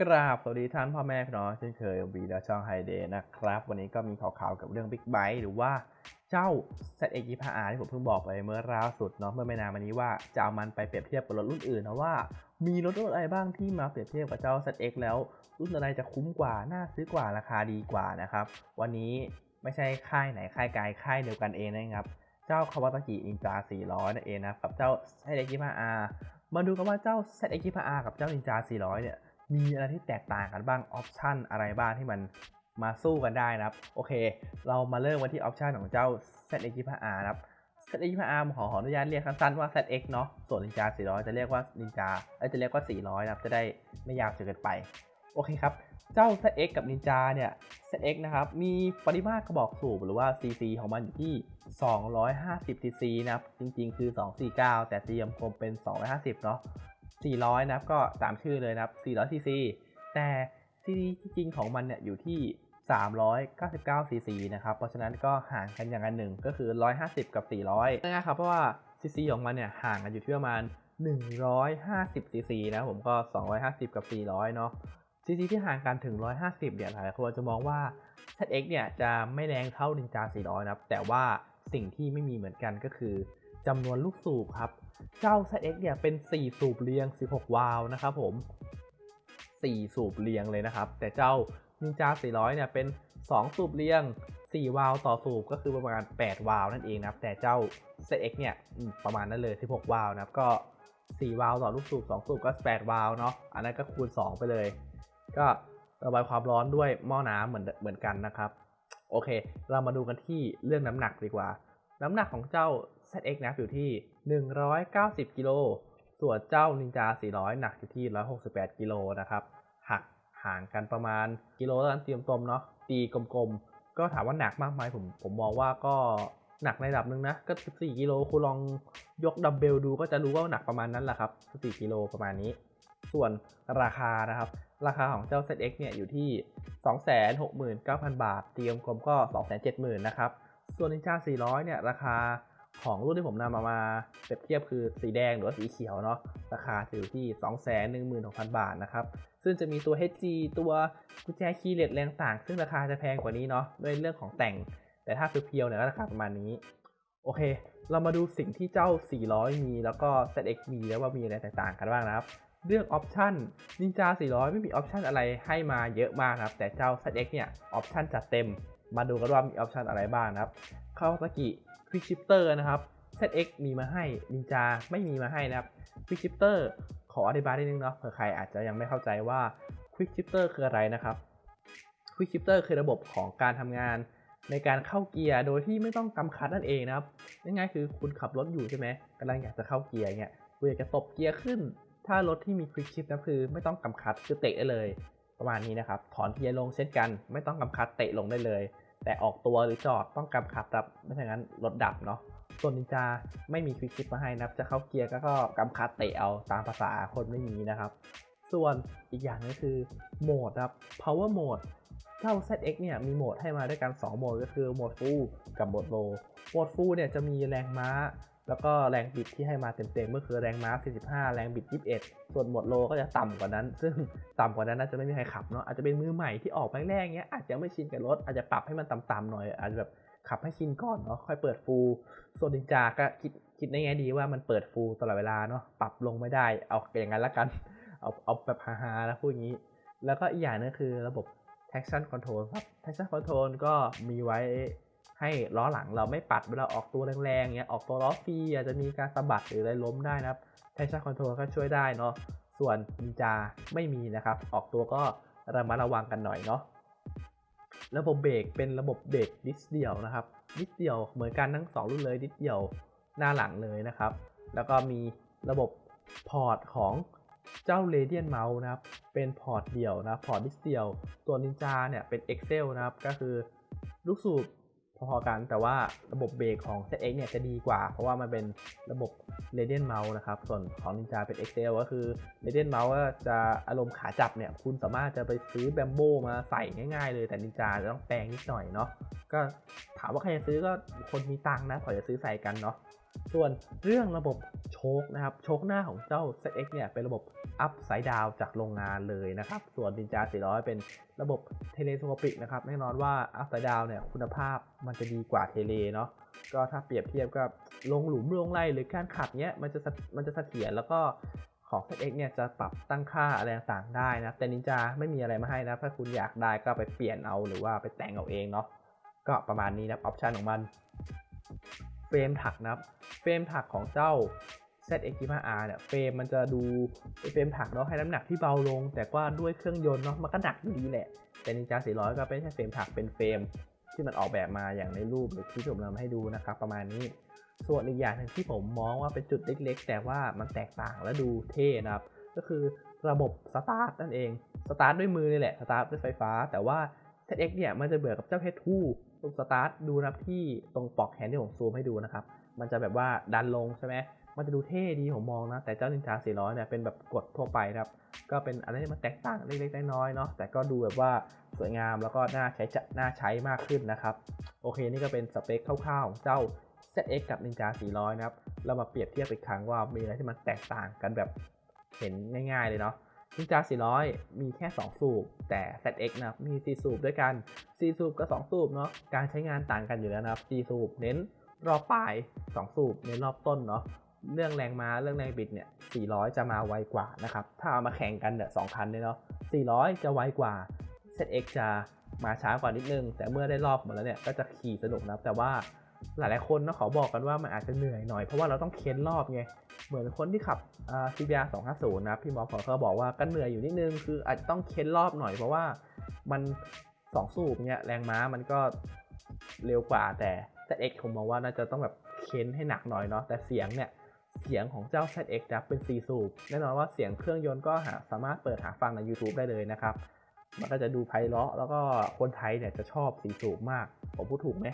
กราบสวัสดีท่านพ่อแม่พี่น้องเช่นเคยวีและช่องไฮเดย์นะครับ วันนี้ก็มีข่าวๆกับเรื่อง Big b i t e หรือว่าเจ้า ZX 2 5 R ที่ผมเพิ่งบอกไปเมื่อล่าสุดเนาะเมื่อไม่นานมานี้ว่าจะเอามันไปเปรียบเทียบกับรถรุ่นอื่นนะว่า มีรถรุ่นอะไรบ้างที่มาเปรียบเทียบกับเจ้า ZX แล้วรุ่นอะไรจะคุ้มกว่าน่าซื้อกว่าราคาดีกว่านะครับวันนี้ไม่ใช่ค่ายไหนค่ายไกลค่ายเดียวกันเองนะครับเจ้า Kawasaki Ninja 400นั่นเองนะกับเจ้า ZX 2 5 R มาดูกันว่าเจ้า ZX 2 5 R กับเจ้า Ninja 400เนี่ย มีอะไรที่แตกต่างกันบ้างออปชันอะไรบ้างที่มันมาสู้กันได้นะครับ โอเค เรามาเริ่มกันที่ออปชันของเจ้า ZX 25R นะครับ ZX 25R ผมขอขออนุญาตเรียกสั้นๆว่า ZX เนาะส่วน Ninja 400 จะเรียกว่า Ninja เอ้ยจะเรียกว่า 400 นะครับ จะได้ไม่ยาวจนเกินไป โอเคครับ เจ้า ZX กับ Ninja เนี่ย ZX นะครับ มีปริมาตรกระบอกสูบหรือว่า CC ของมันอยู่ที่ 250 cc นะครับ จริงๆ คือ 249 แต่เตรียมกลมเป็น 250 เนาะ 400 นะครับก็ตามชื่อเลยนะครับ 400 cc แต่ cc จริงของมันเนี่ยอยู่ที่ 399 cc นะครับ เพราะฉะนั้นก็ห่างกันอย่างกันหนึ่งก็คือ 150 กับ 400นะครับ เพราะว่า cc ของมันเนี่ยห่างกันอยู่ที่ประมาณ 150 cc นะผมก็ 250 กับ 400 เนาะ cc ที่ห่างกันถึง 150 เนี่ยหลายคนจะมองว่า ZX เนี่ยจะไม่แรงเท่า Ninja 400 นะครับ แต่ว่าสิ่งที่ไม่มีเหมือนกันก็คือจำนวนลูกสูบครับ เจ้า ZX เนี่ยเป็น 4 สูบเรียง 16 วาล์วนะครับผม 4 สูบเรียงเลยนะครับ แต่เจ้า Ninja 400 เนี่ยเป็น 2 สูบเรียง 4 วาล์วต่อสูบก็คือประมาณ 8 วาล์วนั่นเองนะครับ แต่เจ้า ZX เนี่ยประมาณนั้นเลย 16 วาล์วนะครับก็ 4 วาล์วต่อลูกสูบ 2 สูบก็ 8 วาล์วเนาะ อันนั้นก็คูณ 2 ไปเลย ก็ระบายความร้อนด้วยหม้อน้ำเหมือนเหมือนกันนะครับ โอเค เรามาดูกันที่เรื่องน้ำหนักดีกว่า น้ำหนักของเจ้า ZX นะอยู่ที่ 190 กิโล ส่วนเจ้า Ninja 400 หนักอยู่ที่ 168 กิโลนะครับ หักห่างกันประมาณกิโลและกันเตรียมตมเนาะ ตีกลมๆ ก็ถามว่าหนักมากไหมผมผมมองว่าก็หนักในระดับหนึ่งนะ ก็ 14 กิโลคุณลองยกดัมเบลดูก็จะรู้ว่าหนักประมาณนั้นแหละครับ 14 กิโลประมาณนี้ ส่วนราคานะครับ ราคาของเจ้า ZX เนี่ยอยู่ที่ 269,000 บาท เตรียมกลมก็ 270,000 นะครับ ส่วน Ninja 400 เนี่ยราคา ของรุ่นที่ผมนำมามาเปรียบเทียบคือสีแดงหรือว่าสีเขียวเนาะราคาจะอยู่ที่ 216,000 บาทนะครับ ซึ่งจะมีตัว HG ตัวกุญแจคีย์เลสแรงต่าง ซึ่งราคาจะแพงกว่านี้เนาะด้วยเรื่องของแต่ง แต่ถ้าเพียวๆเนี่ยก็ราคาประมาณนี้ โอเค เรามาดูสิ่งที่เจ้า 400 มีแล้วก็ ZX มีแล้วว่ามีอะไรแตกต่างกันบ้างนะครับเรื่องออปชัน Ninja 400 ไม่มีออปชันอะไรให้มาเยอะมากนะครับ แต่เจ้า ZX เนี่ยออปชันจัดเต็ม มาดูกันว่ามีออปชันอะไรบ้างนะครับ Kawasaki Quick Shifter นะครับ ZX มีมาให้ Ninja ไม่มีมาให้นะครับ Quick Shifter ขออธิบายนิดนึงเนาะเผื่อใครอาจจะยังไม่เข้าใจว่า Quick Shifter คืออะไรนะครับ Quick Shifter คือระบบของการทำงานในการเข้าเกียร์โดยที่ไม่ต้องกำคัดนั่นเองนะครับง่ายๆคือคุณขับรถอยู่ใช่ไหมกำลังอยากจะเข้าเกียร์เนี่ยคุณอยากจะตบเกียร์ขึ้น ถ้ารถที่มี Quick Shift นะคือไม่ต้องกำคัดคือเตะได้เลย ประมาณนี้นะครับ ถอนเกียร์ลงเช่นกัน ไม่ต้องกำคัดเตะลงได้เลย แต่ออกตัวหรือจอดต้องกำคัดครับไม่ฉะนั้นรถดับเนาะส่วนนินจาไม่มีควิกชิปมาให้นะครับ จะเข้าเกียร์ก็ก็กำคัดเตะเอาตามภาษาคนไม่มีนะครับ ส่วนอีกอย่างนึงคือโหมดครับ power mode เจ้า ZX เนี่ยมีโหมดให้มาด้วยกัน 2 โหมดก็คือโหมด full กับโหมด low โหมด full เนี่ยจะมีแรงม้า แล้วก็แรงบิดที่ให้มาเต็มๆก็คือแรงม้า 45 แรงบิด 21 ส่วนหมดโลก็จะต่ำกว่านั้น ซึ่งต่ำกว่านั้นน่าจะไม่มีใครขับเนาะ อาจจะเป็นมือใหม่ที่ออกแรกๆเงี้ย อาจจะไม่ชินกับรถ อาจจะปรับให้มันต่ำๆหน่อย อาจจะแบบขับให้ชินก่อนเนาะ ค่อยเปิดฟูลส่วนดินจาก็คิดคิดในแง่ดีว่ามันเปิดฟูลตลอดเวลาเนาะ ปรับลงไม่ได้ เอาอย่างนั้นละกัน เอาเอาแบบฮาๆนะพูดอย่างนี้ แล้วก็อีกอย่างนึงคือระบบ traction control ครับ traction control ก็มีไว้ ให้ล้อหลังเราไม่ปัดเวลาออกตัวแรงๆเงี้ยออกตัวล้อฟรีอาจจะมีการสะบัดหรืออะไรล้มได้นะครับ traction control ก็ช่วยได้เนาะส่วนนินจาไม่มีนะครับ ออกตัวก็ระมัดระวังกันหน่อยเนาะระบบเบรกเป็นระบบเบรกดิสเดียวนะครับดิสเดียวเหมือนกันทั้งสองรุ่นเลยดิสเดียวหน้าหลังเลยนะครับ แล้วก็มีระบบพอร์ตของเจ้า Radiant Mouse นะครับ เป็นพอร์ตเดี่ยวนะ พอร์ตดิสเดียว ตัวนินจาเนี่ยเป็น Excel นะครับ ก็คือลูกสูบ พอๆกันแต่ว่าระบบเบรกของ ZX เนี่ยจะดีกว่า เพราะว่ามันเป็นระบบ Radian Mouse นะครับ ส่วนของ Ninja เป็น XL ก็คือ Radian Mouse ก็จะอารมณ์ขาจับเนี่ย คุณสามารถจะไปซื้อแบมโบมาใส่ง่ายๆเลย แต่ Ninja จะต้องแปลงนิดหน่อยเนาะก็ถามว่าใครจะซื้อก็คนมีตังค์นะขอจะซื้อใส่กันเนาะส่วนเรื่องระบบโชคนะครับ โชคหน้าของเจ้า ZX เนี่ยเป็นระบบอัพไซด์ดาวจากโรงงานเลยนะครับ ส่วน Ninja 400 เป็น ระบบเทเลสโคปิกนะครับแน่นอนว่าอัพไซด์ดาวเนี่ยคุณภาพมันจะดีกว่าเทเลเนาะก็ถ้าเปรียบเทียบกับลงหลุมลงไรหรือการขัดเนี้ยมันจะมันจะเสถียรแล้วก็ของ ZX เนี่ยจะปรับตั้งค่าอะไรต่างๆได้นะ แต่ Ninja ไม่มีอะไรมาให้นะ ถ้าคุณอยากได้ก็ไปเปลี่ยนเอาหรือว่าไปแต่งเอาเองเนาะก็ประมาณนี้นะออปชันของมันเฟรมถักนะครับเฟรมถักของเจ้า ZX25R เนี่ยเฟรมมันจะดูเป็นเฟรมถักเนาะให้น้ำหนักที่เบาลง แต่ว่าด้วยเครื่องยนต์เนาะมันก็หนักอยู่ดีแหละแต่ Ninja 400 ก็เป็นแค่เฟรมถักเป็นเฟรมที่มันออกแบบมาอย่างในรูปหรือที่ผมนำให้ดูนะครับประมาณนี้ส่วนอีกอย่างหนึ่งที่ผมมองว่าเป็นจุดเล็กๆ แต่ว่ามันแตกต่างและดูเท่นะครับ ก็คือระบบสตาร์ทนั่นเอง สตาร์ทด้วยมือนี่แหละ สตาร์ทด้วยไฟฟ้า แต่ว่า ZX เนี่ยมันจะเบื่อกับเจ้า H2 ปุ่มสตาร์ทดูนะครับที่ตรงปลอกแขนที่ผมซูมให้ดูนะครับ มันจะแบบว่าดันลงใช่ไหม มันจะดูเท่ดีผมมองนะ แต่เจ้า Ninja 400เนี่ยเป็นแบบกดทั่วไปครับ ก็เป็นอะไรที่มันแตกต่างเล็กๆน้อยๆเนาะ แต่ก็ดูแบบว่าสวยงามแล้วก็น่าใช้จะน่าใช้มากขึ้นนะครับ โอเคนี่ก็เป็นสเปคคร่าวๆของเจ้า ZX กับ Ninja 400 นะครับ เรามาเปรียบเทียบอีกครั้งว่ามีอะไรที่มันแตกต่างกันแบบเห็นง่ายๆเลยเนาะ Ninja 400 มีแค่ 2 สูบ แต่ ZX นะมี 4 สูบด้วยกัน 4 สูบกับ 2 สูบเนาะ การใช้งานต่างกันอยู่แล้วนะครับ 4 สูบเน้นรอบปลาย 2 สูบเน้นรอบต้นเนาะ เรื่องแรงม้าเรื่องแรงบิดเนี่ย 400 จะมาไวกว่านะครับ ถ้าเอามาแข่งกันเนี่ยสองคันเลยเนาะ 400 จะไวกว่า ZX จะมาช้ากว่านิดนึง แต่เมื่อได้รอบหมดแล้วเนี่ยก็จะขี่สนุกนะแต่ว่าหลายๆคนเนาะขอบอกกันว่ามันอาจจะเหนื่อยหน่อยเพราะว่าเราต้องเค้นรอบไง เหมือนคนที่ขับอ่า CBR 250 นะพี่หมอขอเขาบอกว่าก็เหนื่อยอยู่นิดนึง คืออาจจะต้องเค้นรอบหน่อยเพราะว่ามันสองสูบเนี่ยแรงม้ามันก็เร็วกว่าแต่ ZX ผมมองว่าน่าจะต้องแบบเค้นให้หนักหน่อยเนาะแต่เสียงเนี่ย เสียงของเจ้า ZX นะเป็น 4 สูบแน่นอนว่าเสียงเครื่องยนต์ก็หาสามารถเปิดหาฟังใน YouTube ได้เลยนะครับ มันก็จะดูไพเราะแล้วก็คนไทยเนี่ยจะชอบ 4 สูบมาก ผมพูดถูกไหม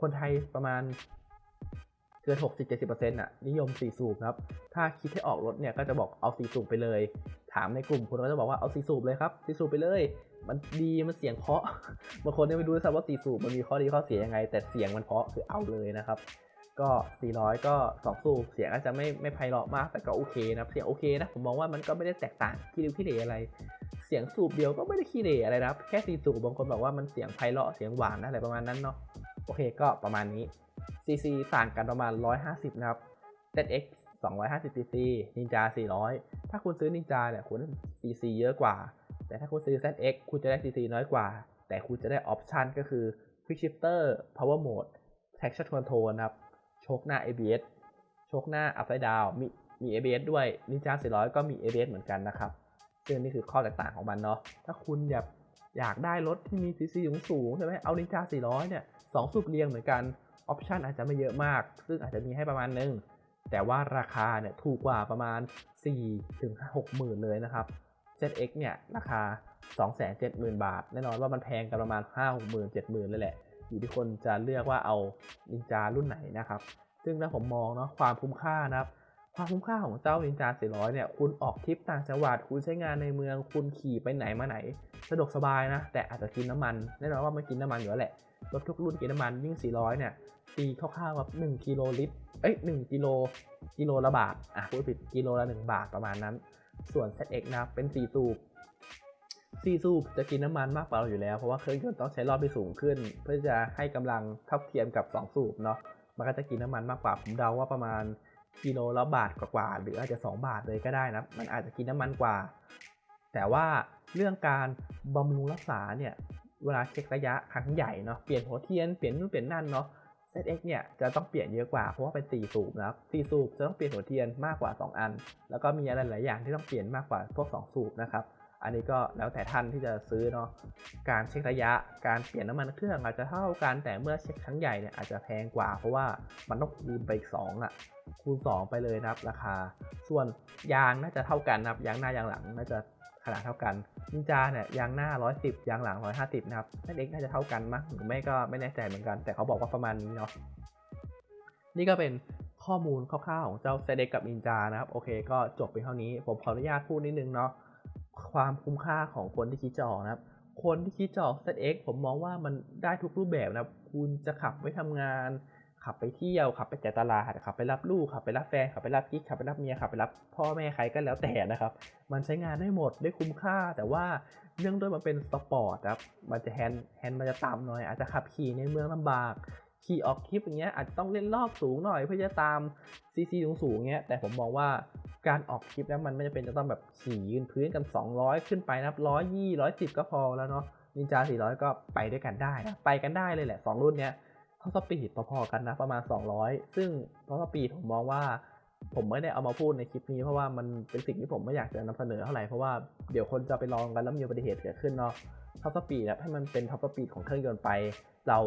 คนไทยประมาณเกิน 60-70%น่ะนิยม 4 สูบครับ ถ้าคิดให้ออกรถเนี่ยก็จะบอกเอา 4 สูบไปเลย ถามในกลุ่มคนก็จะบอกว่าเอา 4 สูบเลยครับ 4 สูบไปเลย มันดีมันเสียงเพาะ บางคนเนี่ยไม่รู้ด้วยซ้ำว่า 4 สูบมันมีข้อดีข้อเสียยังไง แต่เสียงมันเพาะคือเอาเลยนะครับ ก็ 400 ก็ 2 สูบเสียงอาจจะไม่ไม่ไพเราะมาก แต่ก็โอเคนะเสียงโอเคนะผมมองว่ามันก็ไม่ได้แตกต่างขี้ริ้วขี้เหร่อะไร เสียงสูบเดียวก็ไม่ได้ขี้เหร่อะไรนะครับแค่4สูบบางคนบอกว่ามันเสียงไพเราะเสียงหวานนะอะไรประมาณนั้นเนาะโอเคก็ประมาณนี้ CC ต่างกันประมาณ 150 นะครับ ZX 250 cc Ninja 400 ถ้าคุณซื้อ Ninja เนี่ยคุณได้ cc เยอะกว่า แต่ถ้าคุณซื้อ ZX คุณจะได้ cc น้อยกว่า แต่คุณจะได้ออปชันก็คือ Quick Shifter Power Mode Traction Control นะครับ ชคหน้า ABS โชคหน้า Upside Down มีมี ABS ด้วย Ninja 400 ก็มี ABS เหมือนกันนะครับ ซึ่งนี่คือข้อแตกต่างของมันเนาะถ้าคุณอยากอยากได้รถที่มี CC สูงสูงๆใช่ไหมเอา Ninja 400 เนี่ยสองสูบเรียงเหมือนกันออปชันอาจจะไม่เยอะมาก ซึ่งอาจจะมีให้ประมาณนึง แต่ว่าราคาเนี่ยถูกกว่าประมาณ 4 ถึง6หมื่นเลยนะครับ ZX เนี่ยราคา 270,000 บาท แน่นอนว่ามันแพงกันประมาณ 5 6หมื่น7หมื่นเลยแหละ อยู่ที่คนจะเลือกว่าเอานินจารุ่นไหนนะครับ ซึ่งถ้าผมมองเนาะความคุ้มค่านะครับ ความคุ้มค่าของเจ้านินจา 400 เนี่ย คุณออกทริปต่างจังหวัด คุณใช้งานในเมือง คุณขี่ไปไหนมาไหน สะดวกสบายนะ แต่อาจจะกินน้ำมัน แน่นอนว่ามันกินน้ำมันอยู่แล้วแหละ รถทุกรุ่นกินน้ำมันยิ่ง 400 เนี่ย ตีคร่าวๆแบบ1กิโลลิตร เอ้ย1กิโล กิโลละบาท อะพูดผิด กิโลละ 1 บาทประมาณนั้น ส่วน ZX นะ เป็น4สูบ 4สูบจะกินน้ำมันมากกว่าเราอยู่แล้ว เพราะว่าเครื่องยนต์ต้องใช้รอบที่สูงขึ้น เพื่อจะให้กำลังเท่าเทียมกับ 2 สูบเนาะมันก็จะกินน้ำมันมากกว่าผมเดาว่าประมาณกิโลละบาทกว่าๆหรืออาจจะ 2 บาทเลยก็ได้นะมันอาจจะกินน้ำมันกว่า แต่ว่าเรื่องการบำรุงรักษาเนี่ยเวลาเช็คระยะครั้งใหญ่เนาะเปลี่ยนหัวเทียนเปลี่ยนนู่นเปลี่ยนนั่นเนาะ ZX เนี่ยจะต้องเปลี่ยนเยอะกว่าเพราะว่าเป็น4สูบนะครับ4สูบจะต้องเปลี่ยนหัวเทียนมากกว่า 2 อัน แล้วก็มีอะไรหลายอย่างที่ต้องเปลี่ยนมากกว่าพวก 2 สูบนะครับ อันนี้ก็แล้วแต่ท่านที่จะซื้อเนาะ การเช็คระยะ การเปลี่ยนน้ำมันเครื่องอาจจะเท่ากันแต่เมื่อเช็คครั้งใหญ่เนี่ยอาจจะแพงกว่า เพราะว่ามันต้องคูณไปอีก2อะ คูณ 2 ไปเลยนะครับราคา ส่วนยางน่าจะเท่ากันนะครับยางหน้ายางหลังน่าจะขนาดเท่ากันนินจาเนี่ยยางหน้า 110 ยางหลัง 150 นะครับนั่นเองน่าจะเท่ากันมั้งหรือไม่ก็ไม่แน่ใจเหมือนกัน แต่เขาบอกว่าประมาณนี้เนาะ นี่ก็เป็นข้อมูลคร่าวๆของเจ้าเซเดกับนินจานะครับ โอเค ก็จบไปเท่านี้ ผมขออนุญาตพูดนิดนึงเนาะ ความคุ้มค่าของคนที่คิดจะออกนะครับ คนที่คิดจะออก ZX ผมมองว่ามันได้ทุกรูปแบบนะครับ คุณจะขับไปทำงาน ขับไปเที่ยว ขับไปจ่ายตลาด ขับไปรับลูก ขับไปรับแฟน ขับไปรับกิ๊ก ขับไปรับเมีย ขับไปรับพ่อแม่ใครก็แล้วแต่นะครับ มันใช้งานได้หมดได้คุ้มค่า แต่ว่าเนื่องด้วยมันเป็นสปอร์ตครับ มันจะแฮนด์แฮนด์มันจะต่ำหน่อย อาจจะขับขี่ในเมืองลำบาก ขี่ออกทริปอย่างเงี้ยอาจจะต้องเล่นรอบสูงหน่อยเพื่อจะตามซีซีสูงสูงๆเงี้ยแต่ผมมองว่าการออกทริปแล้วมันไม่จำเป็นจะต้องแบบขี่ยืนพื้นกัน 200 ขึ้นไปนับร้อยยี่ร้อยสิบก็พอแล้วเนาะนินจา400 ก็ไปด้วยกันได้นะไปกันได้เลยแหละ 2 รุ่นเนี้ยท็อปสปีดพอๆกันนะประมาณ 200 ซึ่งท็อปสปีดผมมองว่าผมไม่ได้เอามาพูดในคลิปนี้เพราะว่ามันเป็นสิ่งที่ผมไม่อยากจะนำเสนอเท่าไหร่เพราะว่าเดี๋ยวคนจะไปลองกันแล้วมีอุบัติเหตุเกิดขึ้นเนาะท็อปสปีดนะให้มันเป็นท็อปสปีดของเครื่องยนต์ไป เรา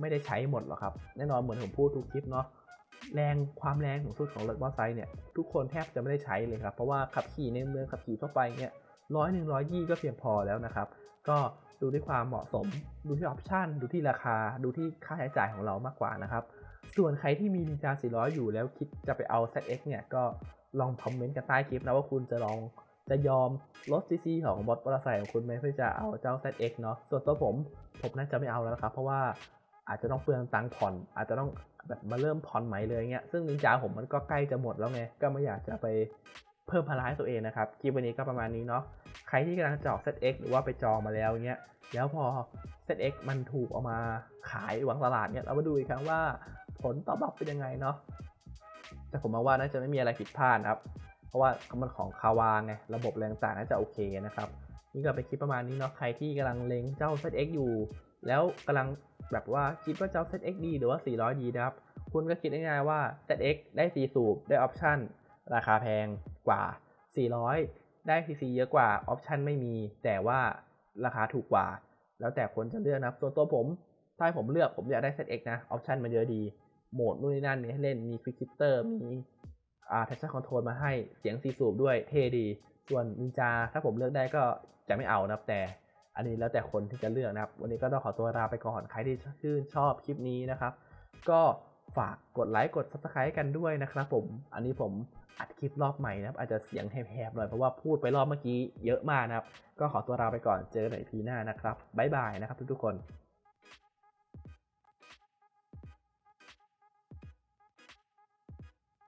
ไม่ได้ใช้หมดหรอกครับ แน่นอนเหมือนผมพูดทุกคลิปเนาะแรงความแรงสูงสุดของรถมอเตอร์ไซค์เนี่ยทุกคนแทบจะไม่ได้ใช้เลยครับ เพราะว่าขับขี่ในเมืองขับขี่ทั่วไปเนี่ยร้อยหนึ่งร้อยยี่ก็เพียงพอแล้วนะครับ ก็ดูที่ความเหมาะสม ดูที่ออปชันดูที่ราคา ดูที่ค่าใช้จ่ายของเรามากกว่านะครับ ส่วนใครที่มี Ninja 400 อยู่แล้วคิดจะไปเอา ZX เนี่ยก็ลองคอมเมนต์กันใต้คลิปนะว่าคุณจะลองจะยอมลดซีซีของบอสมอเตอร์ไซค์ของคุณไหมเพื่อจะเอาเจ้า ZX เนาะส่วนตัวผมผมน่าจะไม่เอาแล้วครับ เพราะว่า อาจจะต้องเปลืองตังค์ผ่อน อาจจะต้องแบบมาเริ่มผ่อนใหม่เลยเงี้ยซึ่งนินจาผมมันก็ใกล้จะหมดแล้วไงก็ไม่อยากจะไปเพิ่มภาระให้ตัวเองนะครับคลิปวันนี้ก็ประมาณนี้เนาะใครที่กำลังจอง ZX หรือว่าไปจองมาแล้วเงี้ยแล้วพอ ZX มันถูกเอามาขายหวังตลาดเนี่ยเรามาดูอีกครั้งว่าผลตอบรับเป็นยังไงเนาะแต่ผมมองว่าน่าจะไม่มีอะไรผิดพลาดครับ เพราะว่ามันของคาวาไงระบบแรงต่างน่าจะโอเคนะครับ นี่ก็เป็นคลิปประมาณนี้เนาะใครที่กำลังเล็งเจ้า ZX อยู่ แล้วกำลังแบบว่าคิดว่าเจ้า ZX ดีหรือว่า 400 ดีนะครับ คุณก็คิดง่ายๆว่า ZX ได้ 4 สูบ ได้ออปชั่น ราคาแพงกว่า 400 ได้ CC เยอะกว่า ออปชั่นไม่มี แต่ว่าราคาถูกกว่า แล้วแต่คนจะเลือกนะครับส่วนตัวผมถ้าให้ผมเลือกผมอยากได้ ZX นะ ออปชันมันเยอะดี โหมดนู่นนี่นั่นมีให้เล่น มี Quick Shifter มีอ่า Traction Control มาให้ เสียงซีสูบด้วย เท่ดี ส่วนนินจาถ้าผมเลือกได้ก็จะไม่เอานะครับแต่ อันนี้แล้วแต่คนที่จะเลือกนะครับ วันนี้ก็ต้องขอตัวลาไปก่อน ใครที่ชื่นชอบคลิปนี้นะครับ ก็ฝากกดไลค์กด Subscribe กันด้วยนะครับผม อันนี้ผมอัดคลิปรอบใหม่นะครับ อาจจะเสียงแหบๆหน่อยเพราะว่าพูดไปรอบเมื่อกี้เยอะมากนะครับ ก็ขอตัวลาไปก่อน เจอกันใหม่พีหน้านะครับ บ๊ายบายนะครับทุกๆคน